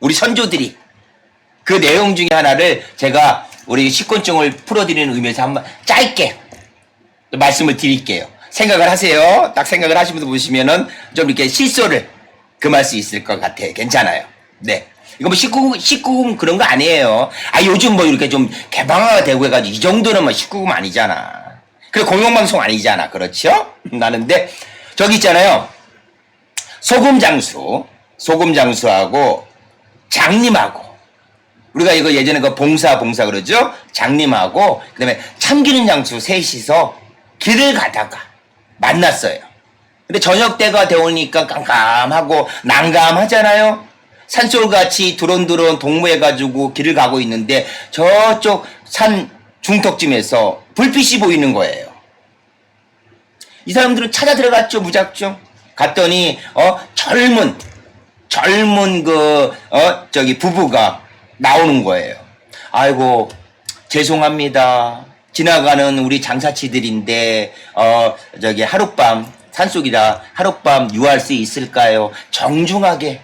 우리 선조들이 그 내용 중에 하나를 제가 우리 식곤증을 풀어드리는 의미에서 한번 짧게 또 말씀을 드릴게요. 생각을 하세요. 딱 생각을 하시면서 보시면은 좀 이렇게 실소를 금할 수 있을 것 같아요. 괜찮아요. 네. 이거 뭐 19금, 19금 그런 거 아니에요. 아, 요즘 뭐 이렇게 좀 개방화가 되고 해가지고 이 정도는 뭐 19금 아니잖아. 그래, 공영방송 아니잖아. 그렇죠? 나는데, 저기 있잖아요. 소금 장수, 소금 장수하고 장님하고, 우리가 이거 예전에 그 봉사, 봉사 그러죠? 장님하고, 그 다음에 참기름 장수 셋이서 길을 가다가 만났어요. 근데 저녁 때가 되오니까 깜깜하고 난감하잖아요. 산솔같이 두런두런 동무해가지고 길을 가고 있는데 저쪽 산 중턱쯤에서 불빛이 보이는 거예요. 이 사람들은 찾아 들어갔죠 무작정. 갔더니 어 젊은 젊은 그 어 저기 부부가 나오는 거예요. 아이고 죄송합니다. 지나가는 우리 장사치들인데 어 저기 하룻밤 산속이라 하룻밤 유할 수 있을까요? 정중하게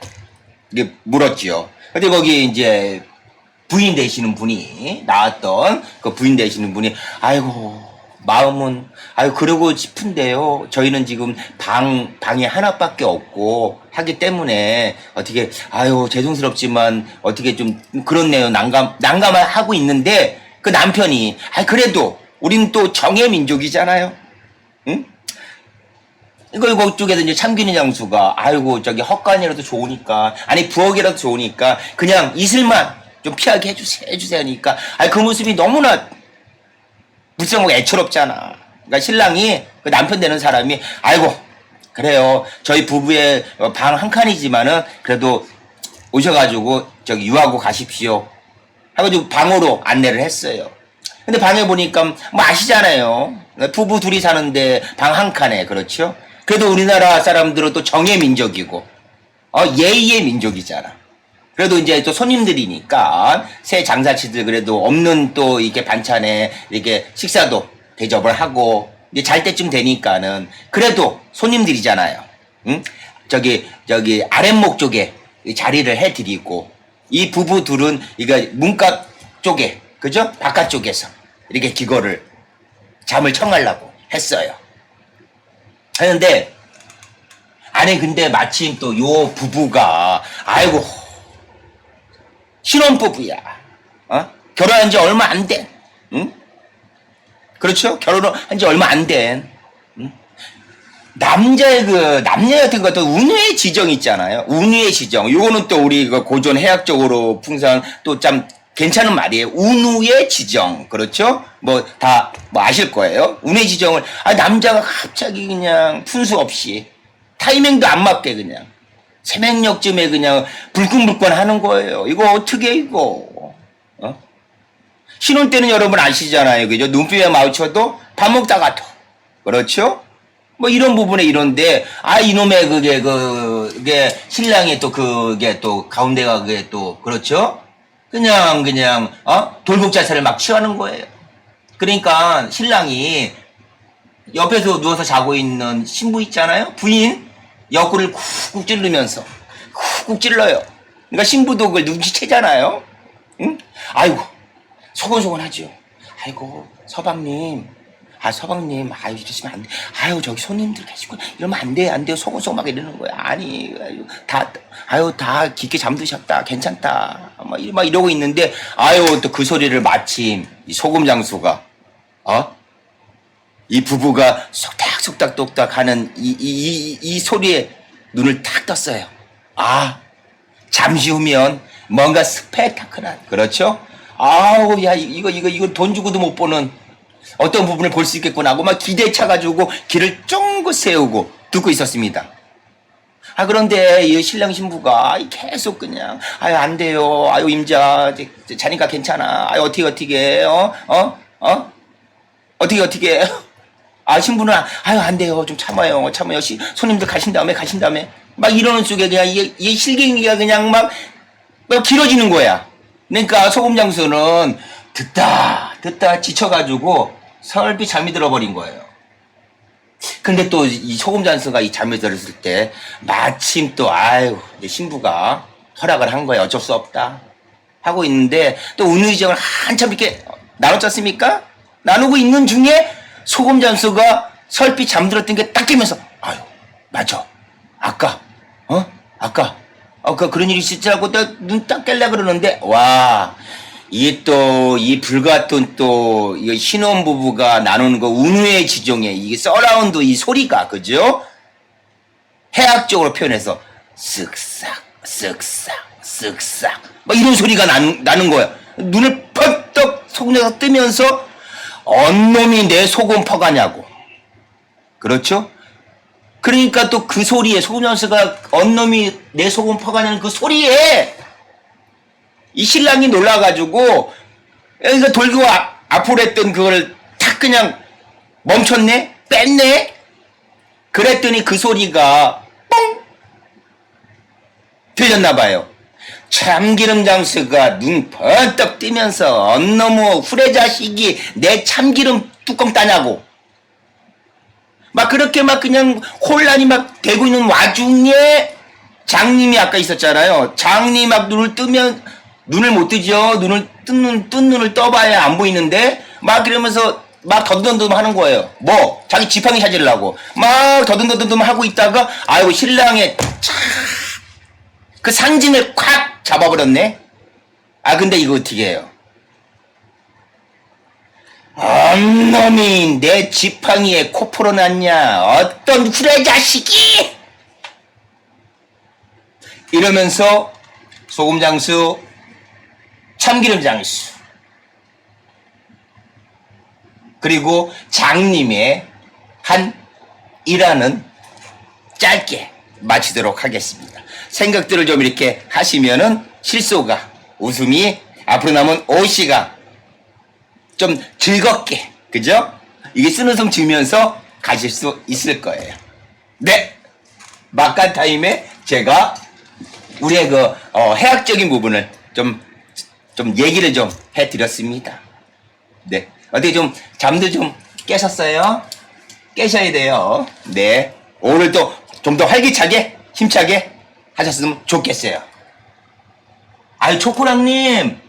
물었지요. 근데 거기 이제 부인 되시는 분이 나왔던 그 부인 되시는 분이 아이고 마음은 아유 그러고 싶은데요. 저희는 지금 방 방이 하나밖에 없고 하기 때문에 어떻게 아유 죄송스럽지만 어떻게 좀 그렇네요. 난감 난감을 하고 있는데 그 남편이 아 그래도 우린 또 정의 민족이잖아요. 응? 이거 이거 쪽에서 이제 참기는 장수가 아이고 저기 헛간이라도 좋으니까 아니 부엌이라도 좋으니까 그냥 이슬만 좀 피하게 해주세요 해주세요니까 아니 그 모습이 너무나 불쌍하고 애처롭잖아. 그러니까 신랑이 그 남편 되는 사람이 아이고 그래요 저희 부부의 방 한 칸이지만은 그래도 오셔가지고 저기 유하고 가십시오. 해가지고 방으로 안내를 했어요. 근데 방에 보니까 뭐 아시잖아요. 부부 둘이 사는데 방 한 칸에 그렇죠. 그래도 우리나라 사람들은 또 정의 민족이고 어, 예의의 민족이잖아. 그래도 이제 또 손님들이니까 새 장사치들 그래도 없는 또 이렇게 반찬에 이렇게 식사도 대접을 하고 이제 잘 때쯤 되니까는 그래도 손님들이잖아요. 응? 저기 저기 아랫목 쪽에 이 자리를 해드리고 이 부부 둘은 이거 문각 쪽에 그죠? 바깥 쪽에서 이렇게 기거를 잠을 청하려고 했어요. 하는데 아니 근데 마침 또 요 부부가 아이고 신혼부부야. 어? 결혼한 지 얼마 안 된. 응? 그렇죠? 결혼한 지 얼마 안 된. 응? 남자의 그 남녀 같은 것도 운유의 지정 있잖아요. 운유의 지정. 요거는 또 우리 그 고전 해학적으로 풍선 또참 괜찮은 말이에요. 운우의 지정. 그렇죠? 뭐 다 뭐 아실 거예요. 운의 지정을 아 남자가 갑자기 그냥 분수 없이 타이밍도 안 맞게 그냥 새벽녘쯤에 그냥 불끈불끈 하는 거예요. 이거 어떻게 이거? 어? 신혼 때는 여러분 아시잖아요. 그죠? 눈빛에 마주쳐도 밥 먹다가 또. 그렇죠? 뭐 이런 부분에 이런데, 아, 이놈의 그게, 그, 그게 신랑이 또 그게 또 가운데가 그게 또, 그렇죠? 그냥, 그냥, 어? 돌복 자세를 막 취하는 거예요. 그러니까 신랑이 옆에서 누워서 자고 있는 신부 있잖아요? 부인? 옆구리를 쿡쿡 찌르면서 쿡쿡 찔러요. 그러니까 신부도 그걸 눈치채잖아요. 응? 아이고 소곤소곤하죠. 아이고 서방님, 아 서방님, 아유 이러시면 안 돼. 아유 저기 손님들 계시고 이러면 안 돼, 안 돼요. 소곤소곤 막 이러는 거야. 아니, 아유, 다, 아유 다 깊게 잠드셨다, 괜찮다. 막, 이- 막 이러고 있는데 아유 또 그 소리를 마침 이 소금 장수가 어? 이 부부가 속닥속닥 똑딱 하는 이, 이, 이, 이 소리에 눈을 탁 떴어요. 아, 잠시 후면 뭔가 스펙타클한, 그렇죠? 아우, 야, 이거, 이거, 이거 돈 주고도 못 보는 어떤 부분을 볼 수 있겠구나 하고 막 기대에 차가지고 길을 쫑긋 세우고 듣고 있었습니다. 아, 그런데 이 신랑 신부가 계속 그냥, 아유, 안 돼요. 아유, 임자, 자니까 괜찮아. 아유, 어떻게, 어떻게, 어? 어? 어? 어떻게 어떻게 아 신부는 아유 안 돼요 좀 참아요 참아요 시, 손님들 가신 다음에 가신 다음에 막 이러는 속에 그냥 이게, 이게 실갱이가 그냥 막, 막 길어지는 거야 그러니까 소금 장수는 듣다 듣다 지쳐가지고 설비 잠이 들어버린 거예요 근데 또 이 소금 장수가 이 잠에 들었을 때 마침 또 아유 내 신부가 허락을 한 거예요. 어쩔 수 없다. 하고 있는데 또 운의정을 한참 이렇게 나눴지 않습니까? 나누고 있는 중에 소금 장수가 설빛 잠들었던 게 딱 깨면서 아유 맞아 아까 어 아까 아까 그런 일이 있었지라고 눈딱 깰라 그러는데 와 이게 또 이 불같은 또 이 신혼 부부가 나누는 거 운우의 지종에 이게 서라운드 이 소리가 그죠? 해학적으로 표현해서 쓱싹 쓱싹 쓱싹 막 이런 소리가 나는, 나는 거야. 눈을 펄떡 속내서 뜨면서 언놈이 내 속은 퍼가냐고. 그렇죠? 그러니까 또 그 소리에 소금 연수가 언놈이 내 속은 퍼가냐는 그 소리에 이 신랑이 놀라가지고 그러니까 돌고 아, 앞으로 했던 그걸 탁 그냥 멈췄네? 뺐네? 그랬더니 그 소리가 뻥! 들렸나 봐요. 참기름 장수가 눈 번떡 뜨면서 언너무 후레자식이 내 참기름 뚜껑 따냐고. 막 그렇게 막 그냥 혼란이 막 되고 있는 와중에 장님이 아까 있었잖아요. 장님 막 눈을 뜨면 눈을 못 뜨죠. 눈을 뜬 눈, 뜬 눈을 떠봐야 안 보이는데 막 이러면서 막 더듬더듬 하는 거예요. 뭐 자기 지팡이 찾으려고 막 더듬더듬 하고 있다가 아이고 신랑의 차- 그 상징을 콱 잡아버렸네. 아 근데 이거 어떻게 해요? 엄놈이 내 지팡이에 코 풀어놨냐? 어떤 후레 자식이! 이러면서 소금 장수, 참기름 장수, 그리고 장님의 한 일화는 짧게 마치도록 하겠습니다. 생각들을 좀 이렇게 하시면은 실소가 웃음이 앞으로 남은 오씨가 좀 즐겁게 그죠? 이게 쓰는 숨 지면서 가실 수 있을 거예요. 네, 막간 타임에 제가 우리의 그 어, 해학적인 부분을 좀좀 얘기를 좀 해드렸습니다. 네, 어떻게 좀 잠도 좀 깨셨어요? 깨셔야 돼요. 네, 오늘도 좀더 활기차게 힘차게 하셨으면 좋겠어요. 아유 초코랑님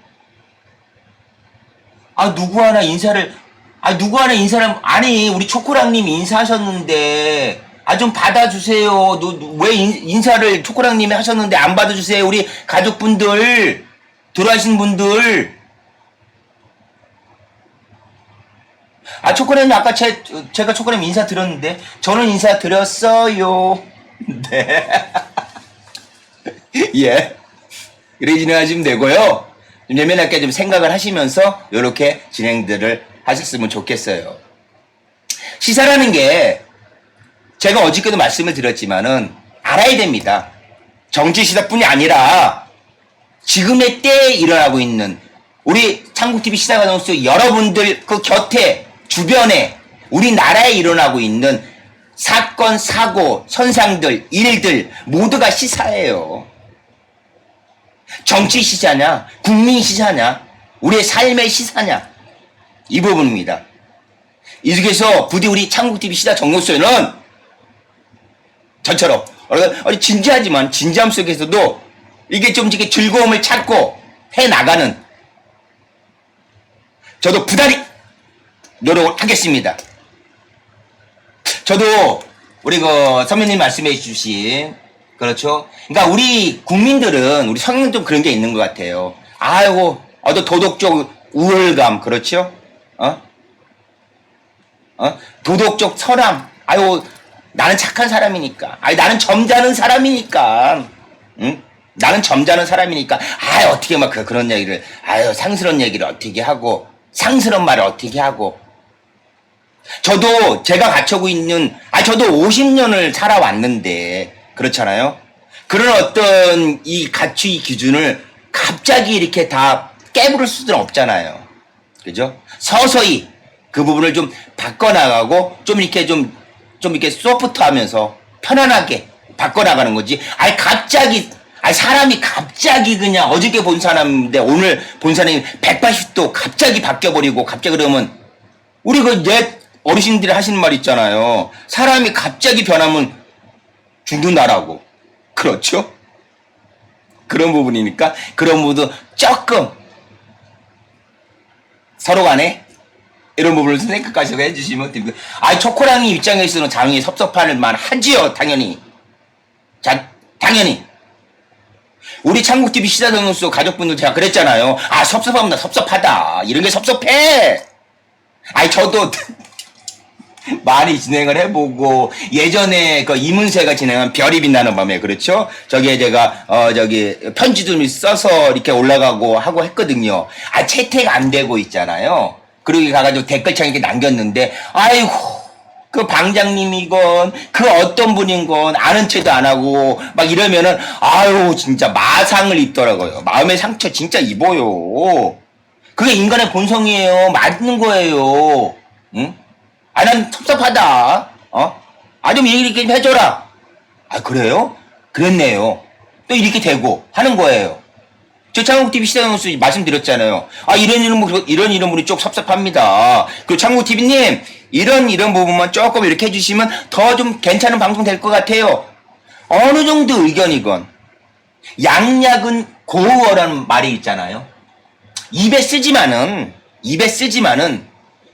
아 누구 하나 인사를 아 누구 하나 인사를 아니 우리 초코랑님 인사하셨는데 아 좀 받아주세요. 너, 너, 왜 인, 인사를 초코랑님이 하셨는데 안 받아주세요. 우리 가족분들 들어가신 분들 아 초코랑님 아까 제, 제가 초코랑님 인사 드렸는데 저는 인사 드렸어요. 네. 예. 이렇게 진행하시면 되고요. 좀 예민하게 좀 생각을 하시면서 이렇게 진행들을 하셨으면 좋겠어요. 시사라는 게 제가 어저께도 말씀을 드렸지만은 알아야 됩니다. 정치 시사뿐이 아니라 지금의 때에 일어나고 있는 우리 창국TV 시사가 나오수 여러분들 그 곁에 주변에 우리나라에 일어나고 있는 사건, 사고, 현상들, 일들 모두가 시사예요. 정치 시사냐, 국민 시사냐, 우리의 삶의 시사냐 이 부분입니다. 이 중에서 부디 우리 창국TV 시사 정로수는 저처럼 진지하지만 진지함 속에서도 이게 좀 이렇게 즐거움을 찾고 해 나가는 저도 부단히 노력을 하겠습니다. 저도 우리 그 선배님 말씀해 주신 그렇죠. 그러니까 우리 국민들은 우리 성향 좀 그런 게 있는 것 같아요. 아이고 어떤 도덕적 우월감 그렇죠. 어? 어? 도덕적 설함. 아유 나는 착한 사람이니까. 아니 나는 점잖은 사람이니까. 응? 나는 점잖은 사람이니까. 아 어떻게 막 그- 그런 얘기를 아유 상스러운 얘기를 어떻게 하고 상스러운 말을 어떻게 하고 저도 제가 갖추고 있는, 아, 저도 50년을 살아왔는데, 그렇잖아요? 그런 어떤 이 가치 기준을 갑자기 이렇게 다 깨부를 수는 없잖아요. 그죠? 서서히 그 부분을 좀 바꿔나가고, 좀 이렇게 좀, 좀 이렇게 소프트 하면서 편안하게 바꿔나가는 거지. 아니, 갑자기, 아니, 사람이 갑자기 그냥 어저께 본 사람인데 오늘 본 사람이 180도 갑자기 바뀌어버리고, 갑자기 그러면 우리 그 옛 어르신들이 하시는 말 있잖아요. 사람이 갑자기 변하면 죽는다라고. 그렇죠? 그런 부분이니까 그런 부분도 조금 서로 간에 이런 부분을 생각하셔서 해주시면 됩니다. 아, 초코랑이 입장에서는 당연히 섭섭할 만 하지요, 당연히. 자, 당연히. 우리 창국TV 시사동영수 가족분들 제가 그랬잖아요. 아, 섭섭합니다. 섭섭하다. 이런 게 섭섭해. 아니, 저도 많이 진행을 해보고, 예전에 그 이문세가 진행한 별이 빛나는 밤에, 그렇죠? 저기에 제가, 어, 저기, 편지 좀 써서 이렇게 올라가고 하고 했거든요. 아, 채택 안 되고 있잖아요. 그러기 가가지고 댓글창에 이렇게 남겼는데, 아이고, 그 방장님이건 그 어떤 분인 건 아는 체도 안 하고 막 이러면은 아유 진짜 마상을 입더라고요. 마음의 상처 진짜 입어요. 그게 인간의 본성이에요. 맞는 거예요. 응? 아, 난 섭섭하다. 어? 아, 좀 얘기 좀 해줘라. 아, 그래요? 그랬네요. 또 이렇게 되고 하는 거예요. 저 창국TV 시사뉴스 말씀드렸잖아요. 아, 이런 이런, 이런 이런 분이 좀 섭섭합니다. 그 창국TV님, 이런 이런 부분만 조금 이렇게 해주시면 더 좀 괜찮은 방송 될 것 같아요. 어느 정도 의견이건. 양약은 고우어라는 말이 있잖아요. 입에 쓰지만은, 입에 쓰지만은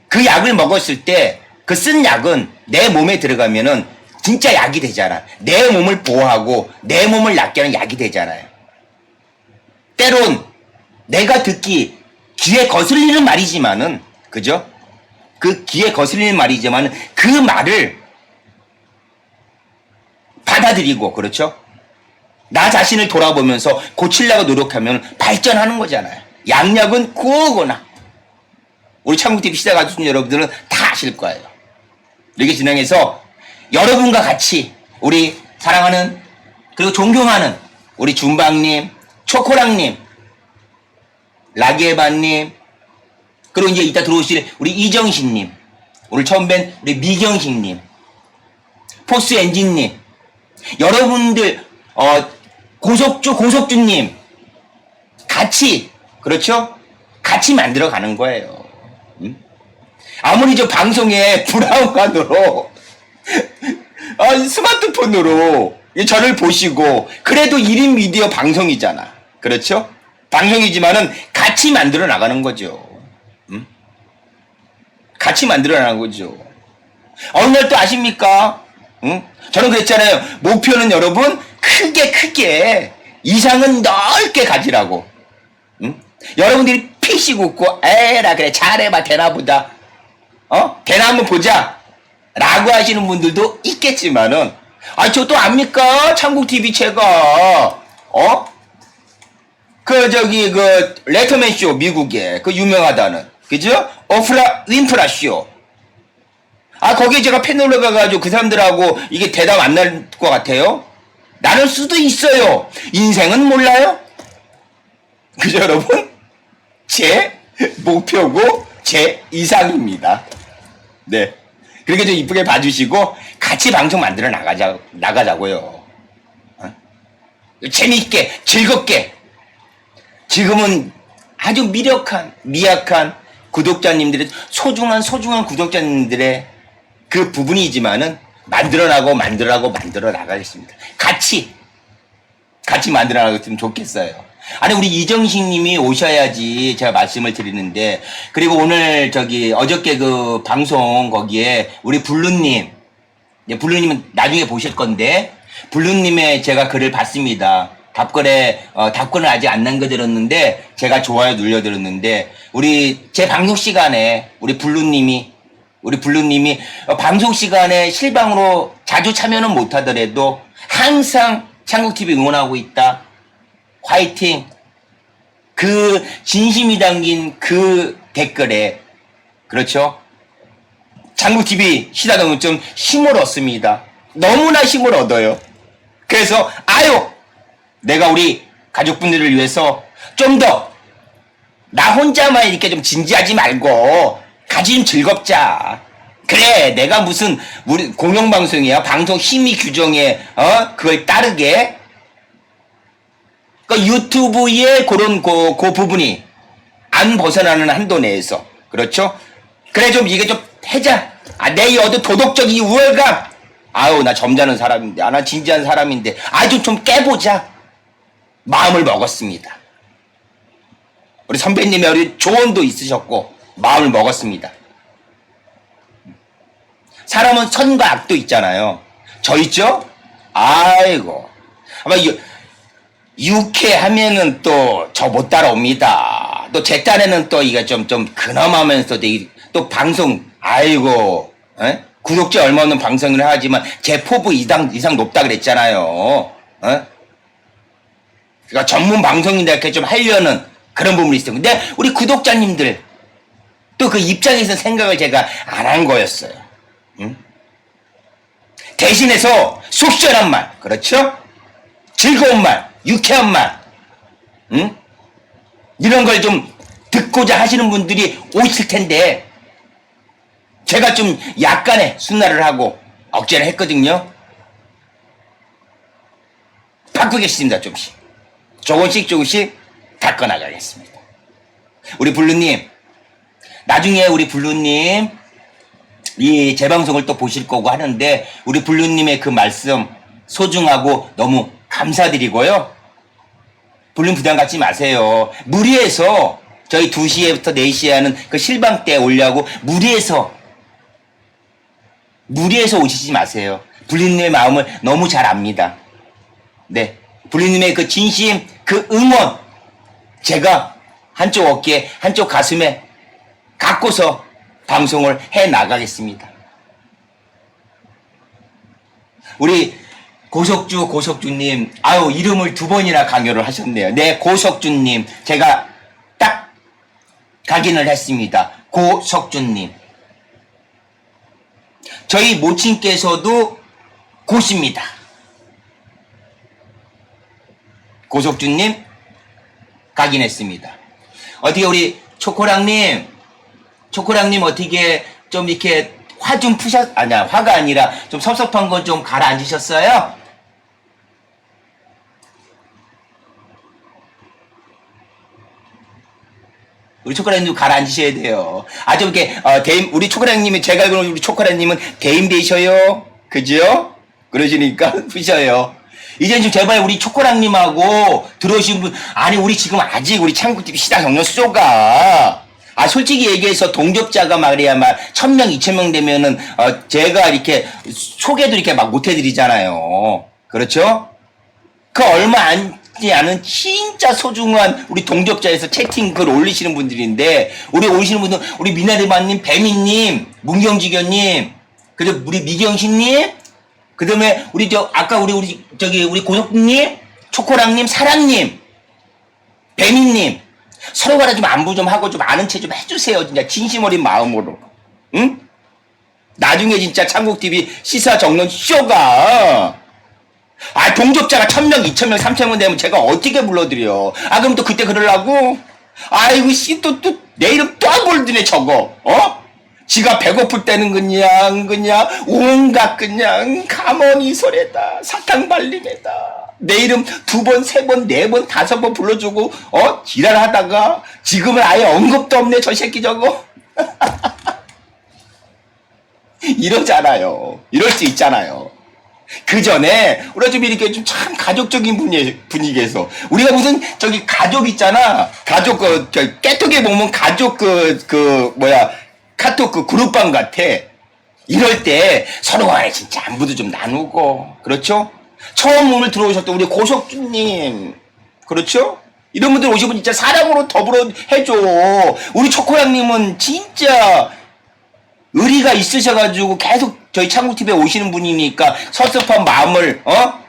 그 약을 먹었을 때 그 쓴 약은 내 몸에 들어가면은 진짜 약이 되잖아. 내 몸을 보호하고 내 몸을 낫게 하는 약이 되잖아요. 때론 내가 듣기 귀에 거슬리는 말이지만은 그죠? 그 귀에 거슬리는 말이지만은 그 말을 받아들이고 그렇죠? 나 자신을 돌아보면서 고치려고 노력하면 발전하는 거잖아요. 양력은 구호거나 우리 창국TV 가족 여러분들은 다 아실 거예요. 이렇게 진행해서 여러분과 같이 우리 사랑하는 그리고 존경하는 우리 준방님, 초코랑님, 라기에바님, 그리고 이제 이따 들어오실 우리 이정신님, 오늘 처음 뵌 우리 미경식님, 포스 엔진님, 여러분들 어 고속주 고속주님 같이 그렇죠? 같이 만들어 가는 거예요. 음? 아무리 저 방송에 브라우관으로 아, 스마트폰으로 이 저를 보시고 그래도 1인 미디어 방송이잖아. 그렇죠? 방송이지만은 같이 만들어 나가는 거죠. 음? 같이 만들어 나가는 거죠. 어느 날 또 아십니까? 응? 저는 그랬잖아요. 목표는 여러분 크게 크게 이상은 넓게 가지라고. 응? 여러분들이 피식 웃고 에라 그래 잘해봐 되나보다. 어? 되나 한번 보자. 라고 하시는 분들도 있겠지만은 아저또 압니까? 창국TV 제가 어? 그 저기 그 레터맨 쇼 미국에 그 유명하다는 그죠? 오프라 윈프라 쇼. 아 거기에 제가 패널로 가가지고 그 사람들하고 이게 대답 안 날 것 같아요? 나눌 수도 있어요. 인생은 몰라요. 그죠 여러분? 제 목표고 제 이상입니다. 네. 그렇게 좀 이쁘게 봐주시고 같이 방송 만들어 나가자 나가자고요. 어? 재미있게 즐겁게 지금은 아주 미력한 미약한 구독자님들의 소중한 소중한 구독자님들의 그 부분이지만은 만들어 나고 만들어 나고 만들어 나가겠습니다. 같이 같이 만들어 나갔으면 좋겠어요. 아니 우리 이정식 님이 오셔야지 제가 말씀을 드리는데 그리고 오늘 저기 어저께 그 방송 거기에 우리 블루님 예, 블루 님은 나중에 보실 건데 블루 님의 제가 글을 봤습니다. 답글에 어, 답글은 아직 안 남겨드렸는데 제가 좋아요 눌려드렸는데 우리 제 방송 시간에 우리 블루님이 우리 블루님이 어, 방송 시간에 실방으로 자주 참여는 못하더라도 항상 창국TV 응원하고 있다. 화이팅! 그 진심이 담긴 그 댓글에 그렇죠? 장국TV 시다동은 좀 힘을 얻습니다. 너무나 힘을 얻어요. 그래서 아유 내가 우리 가족분들을 위해서 좀 더 나 혼자만 이렇게 좀 진지하지 말고 같이 좀 즐겁자. 그래 내가 무슨 우리 공영방송이야 방송 힘이 규정에 어 그걸 따르게 그 유튜브의 그런 그, 그 부분이 안 벗어나는 한도 내에서 그렇죠? 그래 좀 이게 좀 해자. 아, 내이 어떤 도덕적 이 우월감. 아유 나 점잖은 사람인데, 아, 나 진지한 사람인데, 아주 좀 깨보자. 마음을 먹었습니다. 우리 선배님의 우리 조언도 있으셨고 마음을 먹었습니다. 사람은 선과 악도 있잖아요. 저 있죠? 아이고. 아마 유, 유쾌하면은 또 저 못 따라옵니다. 또 제 딴에는 또 이게 좀, 좀 근엄하면서도 이- 또 방송, 아이고, 에? 구독자 얼마 없는 방송을 하지만 제 포부 이상, 이상 높다 그랬잖아요. 어? 그러니까 전문 방송인데 이렇게 좀 하려는 그런 부분이 있어요. 근데 우리 구독자님들 또 그 입장에서 생각을 제가 안 한 거였어요. 응? 대신해서 속 시원한 말, 그렇죠? 즐거운 말, 유쾌한 말, 응? 이런 걸 좀 듣고자 하시는 분들이 오실 텐데, 제가 좀 약간의 순화를 하고 억제를 했거든요. 바꾸겠습니다, 좀씩. 조금씩 조금씩 닦아나가겠습니다. 우리 블루님, 나중에 우리 블루님, 이 재방송을 또 보실 거고 하는데, 우리 블루님의 그 말씀 소중하고 너무 감사드리고요. 블룸 부담 갖지 마세요. 무리해서 저희 2시에부터 4시에 하는 그 실방 때 오려고 무리해서 무리해서 오시지 마세요. 블루님의 마음을 너무 잘 압니다. 네. 블루님의 그 진심, 그 응원 제가 한쪽 어깨, 한쪽 가슴에 갖고서 방송을 해 나가겠습니다. 우리 고석주 고석주님 아유 이름을 두 번이나 강요를 하셨네요. 네 고석주님 제가 딱 각인을 했습니다. 고석주님 저희 모친께서도 고십니다. 고석주님 각인했습니다. 어떻게 우리 초코랑님 초코랑님 어떻게 좀 이렇게 화 좀 푸셨 아니야 화가 아니라 좀 섭섭한 건 좀 가라앉으셨어요? 우리 초코라님 가라앉으셔야 돼요. 아주 이렇게 어, 대인 우리 초코라님이 제가 알기로는 우리 초코라님은 대인되셔요. 그죠? 그러시니까 푸셔요. 이제 좀 제발 우리 초코랑님하고 들어오신 분 아니 우리 지금 아직 우리 창구TV 시당 경력 수조가 아 솔직히 얘기해서 동접자가 말이야 막 천명 이천 명 되면은 어 제가 이렇게 소개도 이렇게 막 못해드리잖아요. 그렇죠? 그 얼마 안 지 않은 진짜 소중한 우리 동접자에서 채팅 글 올리시는 분들인데 우리 오시는 분들 우리 미나리마님, 배미님, 문경지견님, 그리고 우리 미경신님, 그다음에 우리 저 아까 우리 우리 저기 우리 고속님, 초코랑님, 사랑님, 배미님 서로 간에 좀 안부 좀 하고 좀 아는 체좀 해주세요 진짜 진심 어린 마음으로 응? 나중에 진짜 창국TV 시사 정론 쇼가 아, 동접자가 천명, 이천명, 삼천명 되면 제가 어떻게 불러드려? 아, 그럼 또 그때 그러려고? 아이고, 씨, 또, 또, 내 이름 또 안 불러드네, 저거. 어? 지가 배고플 때는 그냥, 그냥, 온갖 그냥, 가머니 소리다. 사탕 발림에다. 내 이름 두 번, 세 번, 네 번, 다섯 번 불러주고, 어? 지랄하다가, 지금은 아예 언급도 없네, 저 새끼 저거. 이러잖아요. 이럴 수 있잖아요. 그 전에 우리가 좀 이렇게 좀 참 가족적인 분위, 분위기에서 우리가 무슨 저기 가족 있잖아. 가족 그저 깨톡에 보면 가족 그그 뭐야 카톡 그 그룹방 같아. 이럴 때 서로 간에 진짜 안부도 좀 나누고 그렇죠? 처음 오늘 들어오셨던 우리 고석주님 그렇죠? 이런 분들 오시면 진짜 사랑으로 더불어 해줘. 우리 초코양님은 진짜 의리가 있으셔가지고 계속 저희 창구TV에 오시는 분이니까 섭섭한 마음을, 어?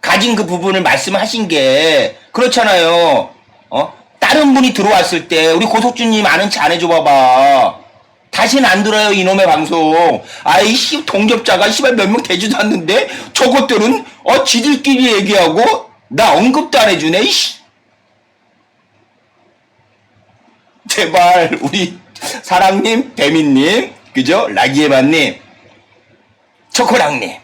가진 그 부분을 말씀하신 게, 그렇잖아요. 어? 다른 분이 들어왔을 때, 우리 고석주님 아는 체 안 해줘 봐봐. 다시는 안 들어요, 이놈의 방송. 아이씨, 동접자가 씨발 몇 명 되지도 않는데, 저것들은, 어, 지들끼리 얘기하고, 나 언급도 안 해주네, 이씨. 제발 우리 사랑님, 배민님, 그죠? 라기에만님, 초코랑님,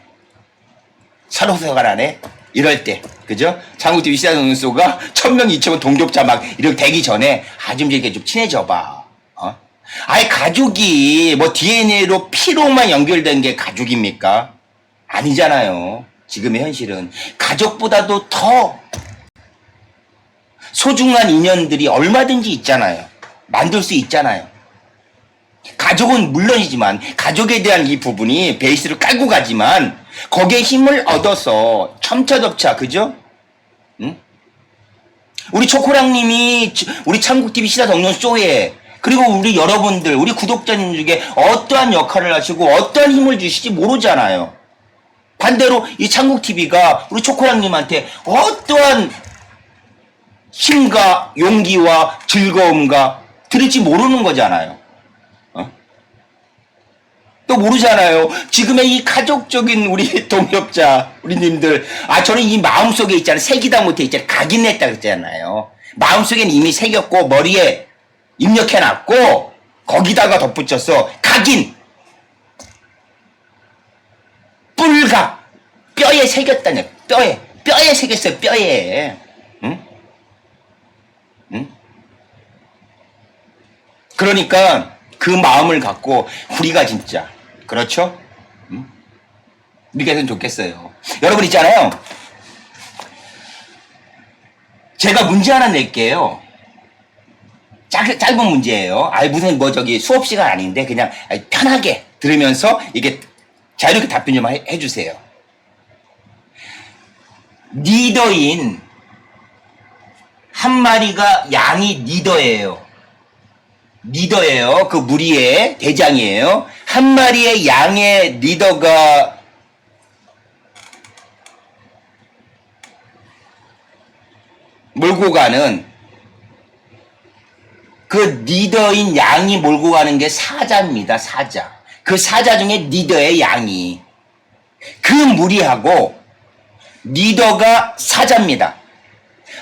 서로서가 가라네. 이럴 때, 그죠? 장구TV 시사선수가 천명, 이천명 동접자 막 이렇게 되기 전에 아주 좀 이렇게 좀 친해져 봐. 어? 아예 가족이 뭐 DNA로 피로만 연결된 게 가족입니까? 아니잖아요. 지금의 현실은 가족보다도 더 소중한 인연들이 얼마든지 있잖아요. 만들 수 있잖아요. 가족은 물론이지만 가족에 대한 이 부분이 베이스를 깔고 가지만 거기에 힘을 얻어서 첨차접차 그죠? 응? 우리 초코랑님이 지- 우리 참국TV 시사 덕년 쇼에 그리고 우리 여러분들 우리 구독자님 중에 어떠한 역할을 하시고 어떠한 힘을 주실지 모르잖아요. 반대로 이 창국TV가 우리 초코랑님한테 어떠한 힘과 용기와 즐거움과 들을지 모르는 거잖아요. 어? 또 모르잖아요. 지금의 이 가족적인 우리 동역자, 우리님들, 아, 저는 이 마음속에 있잖아요. 새기다 못해 있잖아요. 각인했다 그랬잖아요. 마음속엔 이미 새겼고, 머리에 입력해놨고, 거기다가 덧붙여서 각인! 뿔각! 뼈에 새겼다냐, 뼈에. 뼈에 새겼어요, 뼈에. 응? 응? 그러니까 그 마음을 갖고 우리가 진짜 그렇죠? 음? 이렇게 했으면 좋겠어요. 여러분 있잖아요. 제가 문제 하나 낼게요. 짧, 짧은 문제예요. 아이 무슨 뭐 저기 수업 시간 아닌데 그냥 편하게 들으면서 이게 자유롭게 답변 좀 해, 해주세요. 리더인 한 마리가 양이 리더예요. 리더예요. 그 무리의 대장이에요. 한 마리의 양의 리더가 몰고 가는 그 리더인 양이 몰고 가는 게 사자입니다. 사자. 그 사자 중에 리더의 양이 그 무리하고 리더가 사자입니다.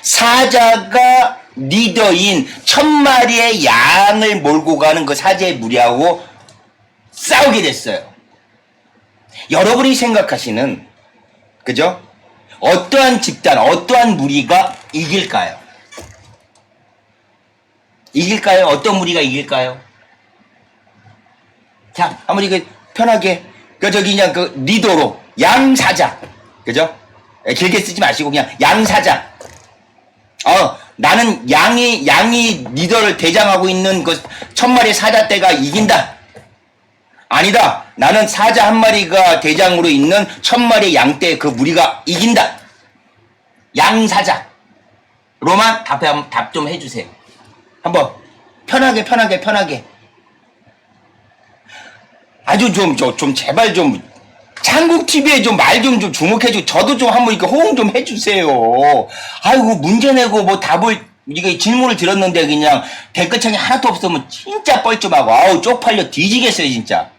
사자가 리더인 천 마리의 양을 몰고 가는 그 사자의 무리하고 싸우게 됐어요. 여러분이 생각하시는 그죠? 어떠한 집단, 어떠한 무리가 이길까요? 이길까요? 어떤 무리가 이길까요? 자, 아무리 그 편하게 그 저기 그냥 그 리더로 양사자, 그죠? 예, 길게 쓰지 마시고 그냥 양사자. 어, 나는 양이, 양이 리더를 대장하고 있는 그 천마리 사자 떼가 이긴다. 아니다. 나는 사자 한 마리가 대장으로 있는 천마리 양떼 그 무리가 이긴다. 양사자. 로만 답해, 답 좀 해주세요. 한번 편하게, 편하게, 편하게. 아주 좀, 저, 좀, 제발 좀, 창국 TV에 좀 말 좀 좀 주목해주고, 저도 좀 한번 이렇게 호응 좀 해주세요. 아이고, 문제 내고 뭐 답을, 이게 질문을 들었는데 그냥 댓글창에 하나도 없으면 진짜 뻘쭘하고, 아우, 쪽팔려 뒤지겠어요, 진짜.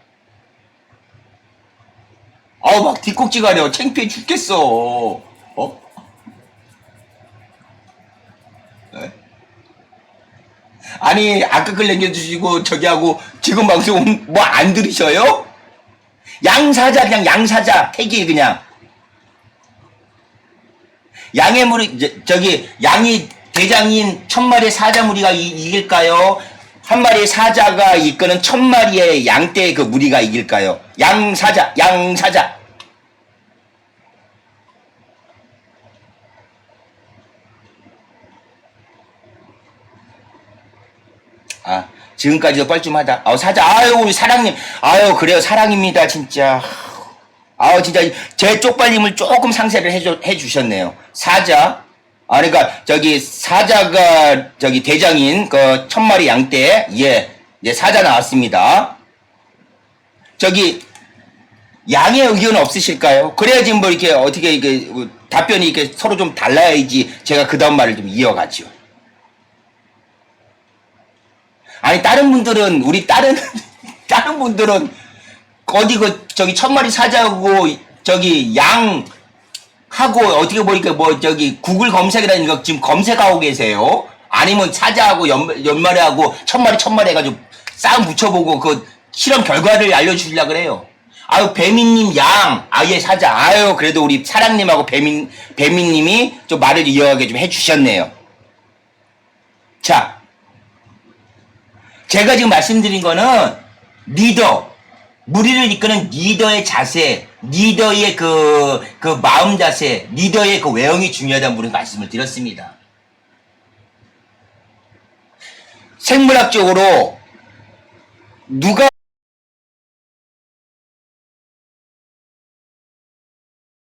아우, 막 뒷꼭지 가려. 창피해 죽겠어. 어? 네? 아니, 아까 글 남겨주시고, 저기 하고, 지금 방송 뭐 안 들으셔요? 양사자, 그냥 양사자. 택일, 그냥. 양의 무리, 저- 저기, 양이 대장인 천 마리의 사자 무리가 이, 이길까요? 한 마리의 사자가 이끄는 천 마리의 양떼의 그 무리가 이길까요? 양사자, 양사자. 아, 지금까지도 뻘쭘하다. 아우, 사자, 아유, 우리 사랑님. 아유, 그래요. 사랑입니다, 진짜. 아우, 진짜, 제 쪽발림을 조금 상세를 해주, 해주셨네요. 사자. 아, 그러니까, 저기, 사자가, 저기, 대장인, 그, 천마리 양떼, 예, 예, 사자 나왔습니다. 저기, 양의 의견 없으실까요? 그래야지 뭐 이렇게 어떻게 이게 답변이 이렇게 서로 좀 달라야지 제가 그 다음 말을 좀 이어가죠. 아니 다른 분들은 우리 다른 다른 분들은 어디 그 저기 천 마리 사자고 저기 양 하고 어떻게 보니까 뭐 저기 구글 검색이라는 거 지금 검색하고 계세요. 아니면 사자하고 연, 연마리하고 천 마리 천 마리 해가지고 싸움 붙여보고 그 실험 결과를 알려주시려 그래요. 아유 배민님 양 아예 사자 아유 그래도 우리 사랑님하고 배민 배민님이 좀 말을 이어가게 좀 해주셨네요. 자 제가 지금 말씀드린 거는 리더, 무리를 이끄는 리더의 자세, 리더의 그, 그 마음 자세, 리더의 그 외형이 중요하다는 분은 말씀을 드렸습니다. 생물학적으로 누가